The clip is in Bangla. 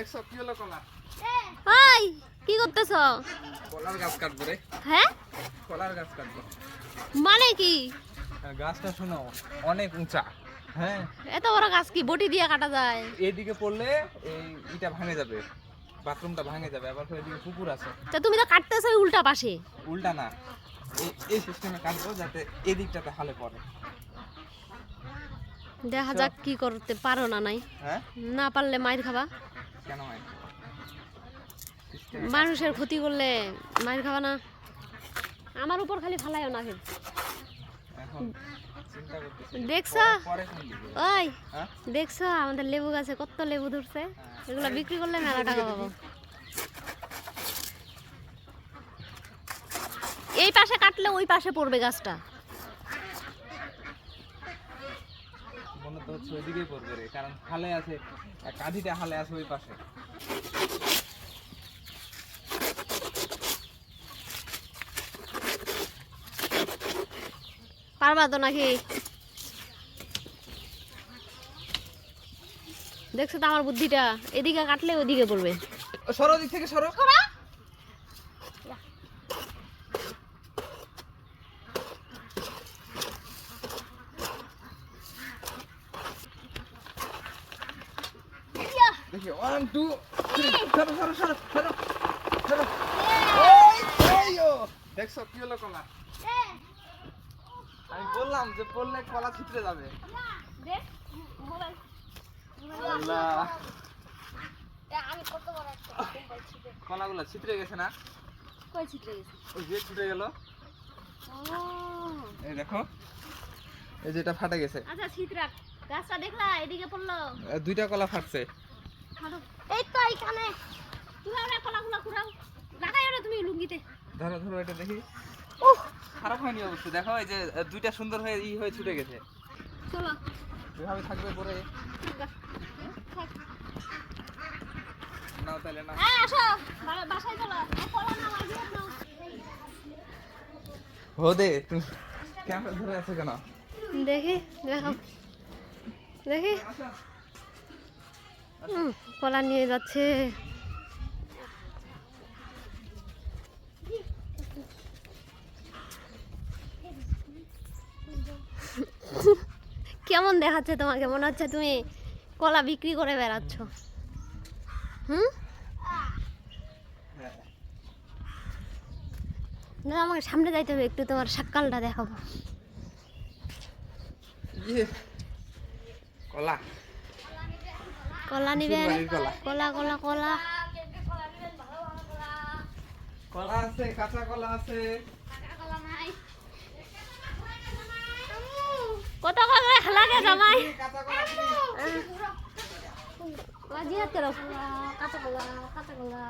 দেখছ কি হলো কলা? হাই কি করতেছ? কলার গাছ কাটবো রে। হ্যাঁ? কলার গাছ কাটবো। মানে কি? গাছটা শোনো অনেক উঁচা হ্যাঁ? এত বড় গাছ কি বটি দিয়ে কাটা যায়? এইদিকে পড়লে এই ইটা ভাঙে যাবে বাথরুমটা ভাঙে যাবে আবার এদিকে পুকুর আছে। তা তুমি তো কাটতেছো উল্টা পাশে। উল্টা না এই- এই সিস্টেমে কাটবো যাতে এদিকটাতে হালে পড়ে। দেখা যাক কি করতে পারো না নাই। হ্যাঁ? না পারলে মাইর খাবা। কেন হয়? মানুষের ক্ষতি করলে মায়ের খাবা না। আমার উপর খালি ফালাইও না কিন্তু। দেখছ? ওই হ্যাঁ? দেখছ? আমাদের লেবু গাছে কত লেবু ধরছে। এগুলো বিক্রি করলে মেলা টাকা পাবো। এই পাশে কাটলে ওই পাশে পড়বে গাছটা মনে তো হচ্ছে ওইদিকেই পড়বে রে কারণ হালে আছে কাঁধিটা হালে আছে ওই পাশে। পারবা তো নাকি? দেখছ তো আমার বুদ্ধিটা এদিকে কাটলে ওদিকে পড়বে। সরো দিক থেকে সরো। দেখি ওয়ান টু সরো সরো সরো সরো সরো। দেখছ কি হলো কলা? আমি বললাম যে পড়লে কলা ছিটরে যাবে। কলাগুলো ছিটরে গেছে না? ওই যে ছুটে গেল। এই দেখো এই যেটা ফাটে গেছে। আচ্ছা শীতরাক গাছটা দেখলা এদিকে পড়ল। দুইটা কলা ফাটছে। এই তো এইখানে। কলাগুলো না তুমি লুঙ্গিতে। ধরো ধরো এটা দেখি। উহ। খারাপ হয়নি অবশ্য। দেখো এই যে দুইটা সুন্দর হয়ে ই হয়ে ছুটে গেছে। চলো। এভাবে থাকবে পরে। নাও তাহলে না আসো। বাসায় চলো। কলা আর বিরাট নাও। হোদে তুমি ক্যামেরা ধরে আছো কেন? দেখি দেখো। দেখি। কলা নিয়ে যাচ্ছে। কেমন দেখাচ্ছে তোমাকে? মনে হচ্ছে তুমি? কলা বিক্রি করে বেড়াচ্ছ। হুম? না, আমাকে সামনে যাইতে হবে, একটু তোমার সাক্কালটা দেখাবো। ইয়ে কলা। কলা নিবেন কলা। কলা কলা কলা। আছে কাঁচা কলা আছে। কত করে লাগে জামাই। কাঁচা কলা কাঁচা কলা কাঁচা কলা